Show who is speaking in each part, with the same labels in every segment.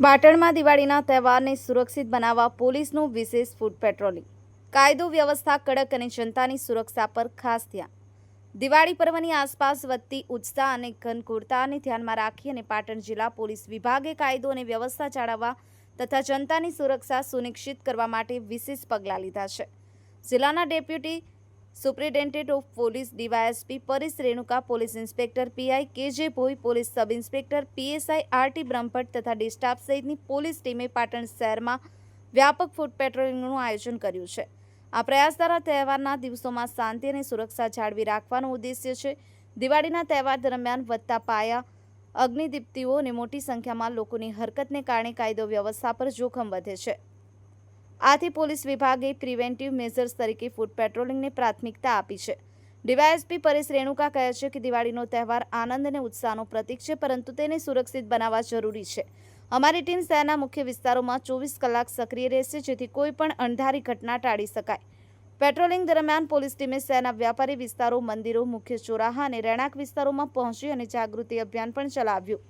Speaker 1: પાટણમાં દિવાળીના તહેવારને સુરક્ષિત બનાવવા પોલીસનું વિશેષ ફૂડ પેટ્રોલિંગ. કાયદો, વ્યવસ્થા, કડક અને જનતાની સુરક્ષા પર ખાસ ધ્યાન. દિવાળી પર્વની આસપાસ વધતી ઉત્સાહ અને ઘનઘોરતાને ધ્યાનમાં રાખી અને પાટણ જિલ્લા પોલીસ વિભાગે કાયદો અને વ્યવસ્થા જાળવવા તથા જનતાની સુરક્ષા સુનિશ્ચિત કરવા માટે વિશેષ પગલાં લીધા છે. જિલ્લાના deputy superintendent of police DYSP Paresh Renuka, police inspector PI KJ Bhoi, police sub inspector PSI RT Brahmbhatt તથા ડિસ્ટાફ સહિતની પોલીસ ટીમે પાટણ શહેરમાં વ્યાપક ફૂડ પેટ્રોલિંગનું આયોજન કર્યું છે. આ પ્રયાસ દ્વારા તહેવારના દિવસોમાં શાંતિ અને સુરક્ષા જાળવી રાખવાનો ઉદ્દેશ્ય છે. દિવાળીના તહેવાર દરમિયાન વધતા પાયા, અગ્નિદીપ્તિઓ અને મોટી સંખ્યામાં લોકોની હરકતને કારણે કાયદો વ્યવસ્થા પર જોખમ વધે છે. આથી પોલીસ વિભાગે પ્રિવેન્ટિવ મેઝર્સ તરીકે ફૂડ પેટ્રોલિંગને પ્રાથમિકતા આપી છે. ડીવાયએસપી પરેશ રેણુકા કહે છે કે દિવાળીનો તહેવાર આનંદ અને ઉત્સાહનો પ્રતીક છે, પરંતુ તેને સુરક્ષિત બનાવવા જરૂરી છે. અમારી ટીમ શહેરના મુખ્ય વિસ્તારોમાં ચોવીસ કલાક સક્રિય રહેશે, જેથી કોઈ પણ અણધારી ઘટના ટાળી શકાય. પેટ્રોલિંગ દરમિયાન પોલીસ ટીમે શહેરના વ્યાપારી વિસ્તારો, મંદિરો, મુખ્ય ચોરાહા અને રહેણાંક વિસ્તારોમાં પહોંચી અને જાગૃતિ અભિયાન પણ ચલાવ્યું.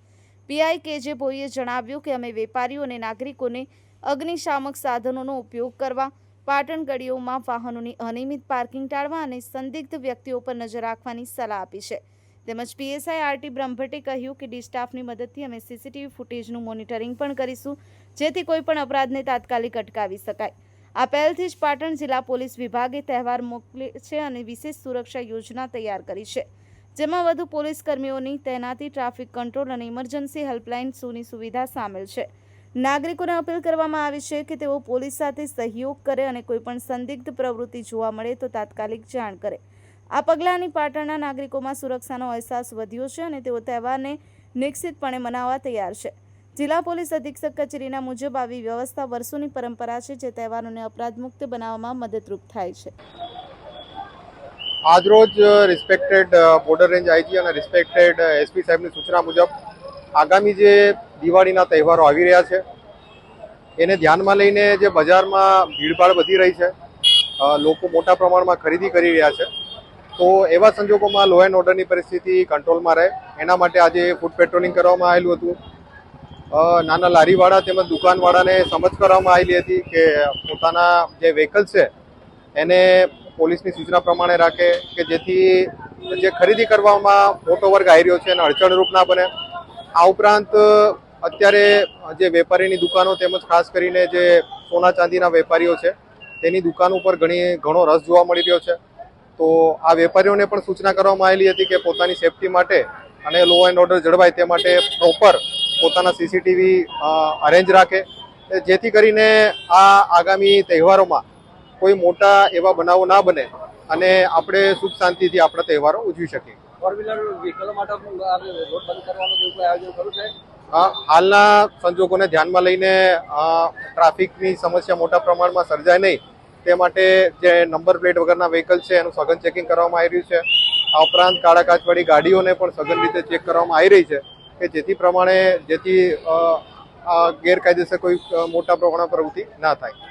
Speaker 1: પીઆઈ કેજે ભોઈએ જણાવ્યું કે અમે વેપારીઓ અને નાગરિકોને અગ્નિશામક સાધનોનો ઉપયોગ કરવા, પાટણ ગળીઓમાં વાહનોની અનિયમિત પાર્કિંગ ટાળવા અને સંદિગ્ધ વ્યક્તિઓ પર નજર રાખવાની સલાહ આપી છે. તેમજ પીએસઆઈ આરટી બ્રહ્મભટ્ટે કહ્યું કે ડી સ્ટાફની મદદથી અમે સીસીટીવી ફૂટેજનું મોનિટરિંગ પણ કરીશું, જેથી કોઈપણ અપરાધને તાત્કાલિક અટકાવી શકાય. આ પહેલથી જ પાટણ જિલ્લા પોલીસ વિભાગે તહેવાર મોકલે છે અને વિશેષ સુરક્ષા યોજના તૈયાર કરી છે. જેમાં વધુ પોલીસ કર્મીઓની તૈનાતી, ટ્રાફિક કંટ્રોલ અને ઇમરજન્સી હેલ્પલાઇન સુની સુવિધા સામેલ છે. નાગરિકોને અપીલ કરવામાં આવી છે કે તેઓ પોલીસ સાથે સહયોગ કરે અને કોઈપણ સંદિગ્ધ પ્રવૃત્તિ જોવા મળે તો તાત્કાલિક જાણ કરે. આ પગલાંની પાટણના નાગરિકોમાં સુરક્ષાનો અહેસાસ વધ્યો છે અને તેઓ તહેવારને નિશ્ચિતપણે મનાવવા તૈયાર છે. જિલ્લા પોલીસ અધિક્ષક કચેરીના મુજબ આવી વ્યવસ્થા વર્ષોની પરંપરા છે જે તહેવારોને અપરાધમુક્ત બનાવવામાં મદદરૂપ થાય છે.
Speaker 2: આજરોજ રિસ્પેક્ટેડ બોર્ડર રેન્જ આઈજી અને રિસ્પેક્ટેડ એસપી સાહેબની સૂચના મુજબ આગામી જે દિવાળીના તહેવારો આવી રહ્યા છે. એને ધ્યાનમાં લઈને જે બજારમાં ભીડભાડ વધી રહી છે લોકો મોટા પ્રમાણમાં ખરીદી કરી રહ્યા છે. તો એવા સંજોગોમાં લો એન્ડ ઓર્ડરની પરિસ્થિતિ કંટ્રોલમાં રહે. એના માટે આજે ફૂડ પેટ્રોલિંગ કરવામાં આવેલું હતું. નાના લારીવાળા તેમજ દુકાનવાળાને સમજ કરવામાં આવેલી હતી કે પોતાના જે વ્હીકલ છે, એને પોલીસની સૂચના પ્રમાણે રાખે કે જેથી જે ખરીદી કરવામાં મોટો વર્ગ આવી રહ્યો છે એને અડચણરૂપ ના બને. આ ઉપરાંત અત્યારે જે વેપારીની દુકાનો તેમજ ખાસ કરીને જે સોના ચાંદીના વેપારીઓ છે, તેની દુકાન ઉપર ઘણી, ઘણો રસ જોવા મળી રહ્યો છે. તો આ વેપારીઓને પણ સૂચના કરવામાં આવેલી હતી કે પોતાની સેફટી માટે અને લો એન્ડ ઓર્ડર જળવાય તે માટે પ્રોપર પોતાના સીસીટીવી અરેન્જ રાખે. જેથી કરીને આ આગામી તહેવારોમાં કોઈ મોટા એવા બનાવો ના બને અને આપણે સુખ શાંતિથી આપણા તહેવારો ઉજવી શકીએ.
Speaker 3: ફોર વ્હીલર વ્હીકલો માટે રોડ બંધ કરવાનું આયોજન ખરું છે?
Speaker 2: હાલના સંજોગોને ધ્યાનમાં લઈને ટ્રાફિકની સમસ્યા મોટા પ્રમાણમાં સર્જાય નહીં. તે માટે જે નંબર પ્લેટ વગરના વ્હીકલ છે, એનું સઘન ચેકિંગ કરવામાં આવી રહ્યું છે. આ ઉપરાંત કાળા કાચવાળી ગાડીઓને પણ સઘન રીતે ચેક કરવામાં આવી રહી છે કે જેથી પ્રમાણે જેથી ગેરકાયદેસર કોઈ મોટા પ્રમાણમાં પ્રવૃત્તિ ના થાય.